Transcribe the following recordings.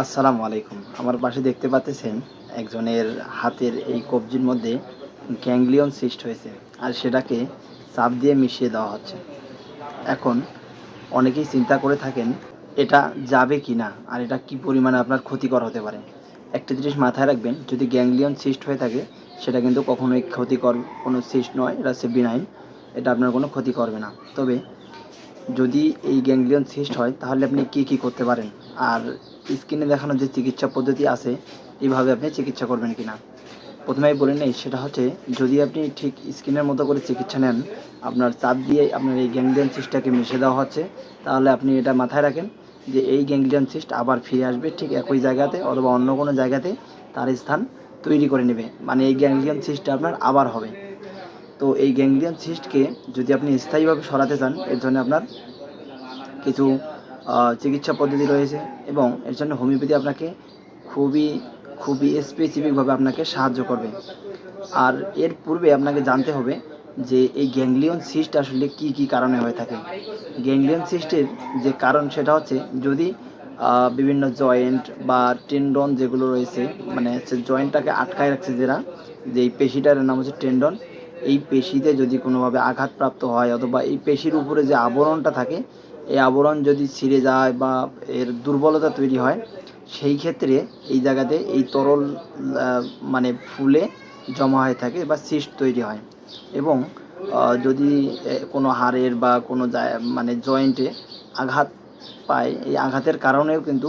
আসসালামু আলাইকুম। আমার পাশে দেখতে পাচ্ছেন একজনের হাতের এই কবজির মধ্যে গ্যাংলিয়ন সিস্ট হয়েছে আর সেটাকে চাপ দিয়ে মিশিয়ে দেওয়া হচ্ছে। এখন অনেকেই চিন্তা করে থাকেন, এটা যাবে কি না আর এটা কি পরিমাণে আপনার ক্ষতিকর হতে পারে। একটা জিনিস মাথায় রাখবেন, যদি গ্যাংলিয়ন সিস্ট হয়ে থাকে, সেটা কিন্তু কখনোই ক্ষতিকর কোনো সিস্ট নয়, এটা হচ্ছে বিনাইন এটা আপনার কোনো ক্ষতি করবে না। তবে যদি এই গ্যাংলিয়ন সিস্ট হয়, তাহলে আপনি কি কি করতে পারেন? আর স্ক্রিনে দেখানো যে চিকিৎসা পদ্ধতি আছে, এইভাবে আপনি চিকিৎসা করবেন কিনা? প্রথমেই বলে নেই, সেটা হচ্ছে যদি আপনি ঠিক স্কিনের মতো করে চিকিৎসা নেন, আপনার চাপ দিয়ে আপনার এই গ্যাংলিয়ন সিস্টটাকে মিশে দেওয়া হচ্ছে, তাহলে আপনি এটা মাথায় রাখেন যে এই গ্যাংলিয়ন সিস্ট আবার ফিরে আসবে ঠিক একই জায়গাতে অথবা অন্য কোনো জায়গাতে তার স্থান তৈরি করে নেবে। মানে এই গ্যাংলিয়ান সিস্টটা আপনার আবার হবে। তো এই গ্যাংলিয়ন সিস্টকে যদি আপনি স্থায়ীভাবে সরাতে চান, এর জন্য আপনার কিছু চিকিৎসা পদ্ধতি রয়েছে এবং এর জন্য হোমিওপ্যাথি আপনাকে খুবই খুবই স্পেসিফিকভাবে আপনাকে সাহায্য করবে। আর এর পূর্বে আপনাকে জানতে হবে যে এই গ্যাংলিয়ন সিস্ট আসলে কি কি কারণে হয়ে থাকে। গ্যাংলিয়ন সিস্টের যে কারণ সেটা হচ্ছে যদি বিভিন্ন জয়েন্ট বা টেন্ডন যেগুলো রয়েছে মানে হচ্ছে জয়েন্টটাকে আটকায় রাখছে যেটা যে এই পেশিটার নাম হচ্ছে টেন্ডন এই পেশিতে যদি কোনোভাবে আঘাতপ্রাপ্ত হয় অথবা এই পেশির উপরে যে আবরণটা থাকে এই আবরণ যদি ছিঁড়ে যায় বা এর দুর্বলতা তৈরি হয়, সেই ক্ষেত্রে এই জায়গাতে এই তরল মানে ফুলে জমা হয়ে থাকে বা সিস্ট তৈরি হয়। এবং যদি কোনো হাড়ের বা কোনো মানে জয়েন্টে আঘাত পায়, এই আঘাতের কারণেও কিন্তু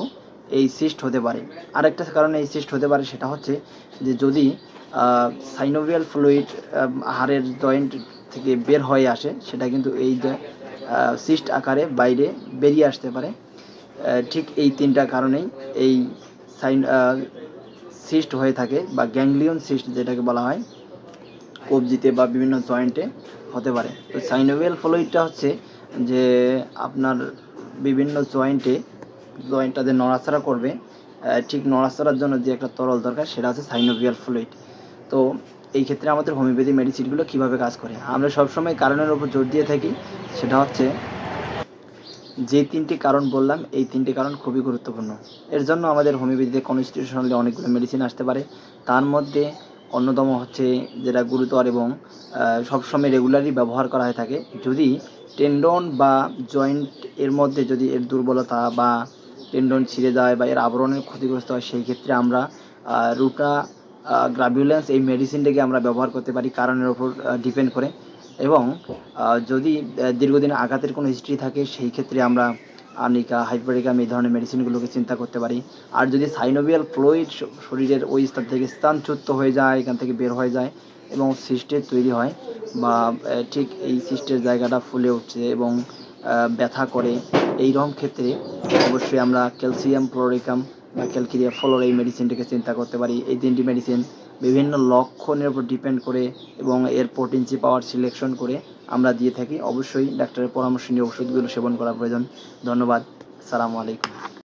এই সিস্ট হতে পারে। আরেকটা কারণে এই সিস্ট হতে পারে সেটা হচ্ছে যে যদি সাইনোভিয়াল ফ্লুইড হাড়ের জয়েন্ট থেকে বের হয়ে আসে, সেটা কিন্তু এই সিস্ট আকারে বাইরে বেরিয়ে আসতে পারে। ঠিক এই তিনটা কারণেই এই সাইন সিস্ট হয়ে থাকে বা গ্যাংলিয়ন সিস্ট যেটাকে বলা হয়, কবজিতে বা বিভিন্ন জয়েন্টে হতে পারে। তো সাইনোভিয়াল ফ্লুইডটা হচ্ছে যে আপনার বিভিন্ন জয়েন্টে, জয়েন্টটা যে নড়াচড়া করবে ঠিক নড়াচড়ার জন্য যে একটা তরল দরকার সেটা হচ্ছে সাইনোভিয়াল ফ্লুইড। তো এই ক্ষেত্রে আমাদের হোমিওপ্যাথি মেডিসিনগুলো কীভাবে কাজ করে? আমরা সবসময় কারণের উপর জোর দিয়ে থাকি সেটা হচ্ছে, যে তিনটি কারণ বললাম, এই তিনটি কারণ খুবই গুরুত্বপূর্ণ। এর জন্য আমাদের হোমিওপ্যাথিতে কনস্টিটিউশনালি অনেকগুলো মেডিসিন আসতে পারে। তার মধ্যে অন্যতম হচ্ছে যেটা গুরুতর এবং সবসময় রেগুলারই ব্যবহার করা হয়ে থাকে। যদি টেন্ডন বা জয়েন্ট এর মধ্যে যদি এর দুর্বলতা বা টেন্ডন ছিঁড়ে যায় বা এর আবরণের ক্ষতিগ্রস্ত হয়, সেই ক্ষেত্রে আমরা রুটা গ্রাভিউলেন্স এই মেডিসিনটাকে আমরা ব্যবহার করতে পারি। কারণের ওপর ডিপেন্ড করে। এবং যদি দীর্ঘদিন আঘাতের কোনো হিস্ট্রি থাকে, সেই ক্ষেত্রে আমরা আর্নিকা হাইপারিকাম এই ধরনের মেডিসিনগুলোকে চিন্তা করতে পারি। আর যদি সাইনোভিয়াল ফ্লুইড শরীরের ওই স্থান থেকে স্থানচ্যুত হয়ে যায়, এখান থেকে বের হয়ে যায় এবং সিস্টের তৈরি হয় বা ঠিক এই সিস্টের জায়গাটা ফুলে উঠছে এবং ব্যথা করে এই রকম ক্ষেত্রে অবশ্যই আমরা ক্যালসিয়াম ক্লোরিকাম বা ক্যালকিরিয়া ফলোর এই মেডিসিনটিকে চিন্তা করতে পারি। এই তিনটি মেডিসিন বিভিন্ন লক্ষণের উপর ডিপেন্ড করে এবং এর পোটেন্সি পাওয়ার সিলেকশন করে আমরা দিয়ে থাকি। অবশ্যই ডাক্তারের পরামর্শ নিয়ে ওষুধগুলো সেবন করা প্রয়োজন। ধন্যবাদ। সালামু আলাইকুম।